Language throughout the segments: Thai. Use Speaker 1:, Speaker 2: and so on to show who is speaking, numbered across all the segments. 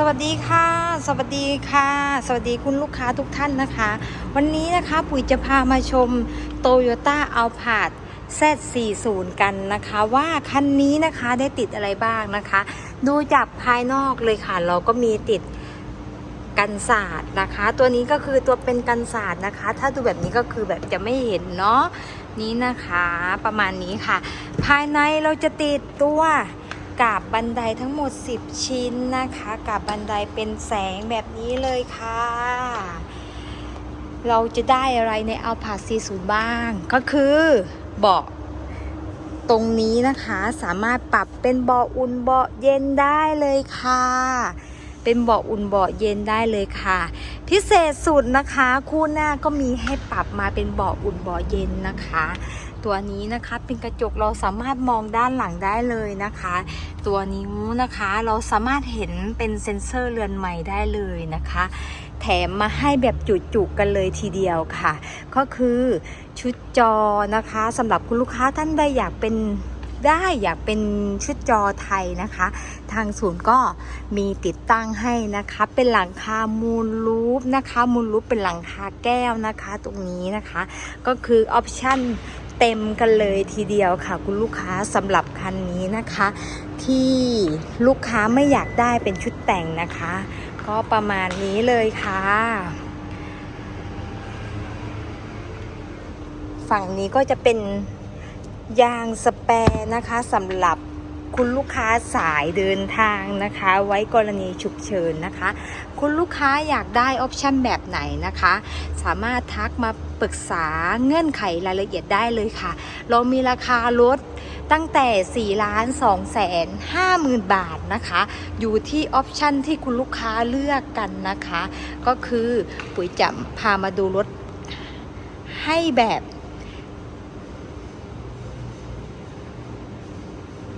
Speaker 1: สวัสดีค่ะ สวัสดีค่ะ สวัสดีคุณลูกค้าทุกท่านนะคะ วันนี้นะคะปุ๋ยจะพามาชม Toyota a l p a r d Z40 กันนะคะ ว่าคันนี้นะคะได้ติดอะไรบ้างนะคะ ดูจากภายนอกเลยค่ะ เราก็มีติดกันศาสตร์นะคะ ตัวนี้ก็คือตัวเป็นกันศาสตร์นะคะ ถ้าดูแบบนี้ก็คือแบบจะไม่เห็นเนาะนี้นะคะประมาณนี้ค่ะ ภายในเราจะติดตัว กาบบันไดทั้งหมด 10 ชิ้นนะคะ กาบบันไดเป็นแสงแบบนี้เลยค่ะ เราจะได้อะไรในเอาผาด40บ้าง ก็คือเบาะตรงนี้นะคะสามารถปรับเป็นเบาะอุ่นเบาะเย็นได้เลยค่ะ เป็นเบาะอุ่นเบาะเย็นได้เลยค่ะ พิเศษสุดนะคะ คู่หน้าก็มีให้ปรับมาเป็นเบาะอุ่นเบาะเย็นนะคะ ตัวนี้นะคะเป็นกระจกเราสามารถมองด้านหลังได้เลยนะคะ ตัวนิ้วนะคะเราสามารถเห็นเป็นเซ็นเซอร์เรือนใหม่ได้เลยนะคะ แถมมาให้แบบจุกๆกันเลยทีเดียวค่ะ ก็คือชุดจอนะคะสำหรับคุณลูกค้าท่านใดอยากเป็นได้อยากเป็นชุดจอไทยนะคะ ทางศูนย์ก็มีติดตั้งให้นะคะ เป็นหลังคามูลรูปนะคะ มูลรูปเป็นหลังคาแก้วนะคะ ตรงนี้นะคะ ก็คือออปชั่น เต็มกันเลยทีเดียวค่ะ คุณลูกค้าสำหรับคันนี้นะคะ ที่ลูกค้าไม่อยากได้เป็นชุดแต่งนะคะ ก็ประมาณนี้เลยค่ะ ฝั่งนี้ก็จะเป็นยางสแปร์นะคะสำหรับ คุณลูกค้าสายเดินทางนะคะ ไว้กรณีฉุกเฉินนะคะ คุณลูกค้าอยากได้ออปชันแบบไหนนะคะ สามารถทักมาปรึกษาเงื่อนไขรายละเอียดได้เลยค่ะ เรามีราคารถตั้งแต่4ล้าน2แสน5หมื่นบาทนะคะ อยู่ที่ออปชันที่คุณลูกค้าเลือกกันนะคะ ก็คือปุ๋ยจะพามาดูรถให้แบบ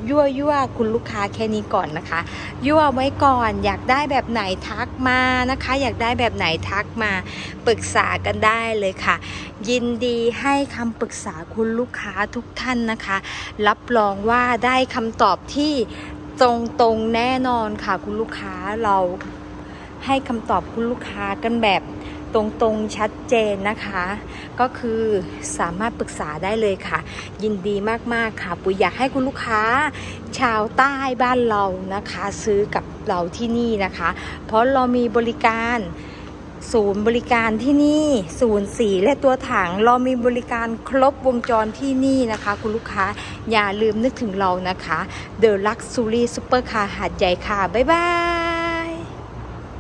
Speaker 1: ยั่วยั่วคุณลูกค้าแค่นี้ก่อนนะคะ ยั่วไว้ก่อน อยากได้แบบไหนทักมานะคะ อยากได้แบบไหนทักมาปรึกษากันได้เลยค่ะ ยินดีให้คำปรึกษาคุณลูกค้าทุกท่านนะคะ รับรองว่าได้คำตอบที่ตรงตรงแน่นอนค่ะ คุณลูกค้าเราให้คำตอบคุณลูกค้ากันแบบ ตรงๆชัดเจนนะคะ ก็คือสามารถปรึกษาได้เลยค่ะ ยินดีมากๆค่ะ ปุ๋ยอยากให้คุณลูกค้า ชาวใต้บ้านเรานะคะ ซื้อกับเราที่นี่นะคะ เพราะเรามีบริการศูนย์บริการที่นี่ศูนย์สีและตัวถังเรามีบริการครบวงจรที่นี่นะคะ คุณลูกค้าอย่าลืมนึกถึงเรานะคะ The Luxury Super Car หาดใหญ่ค่ะ บ๊ายบาย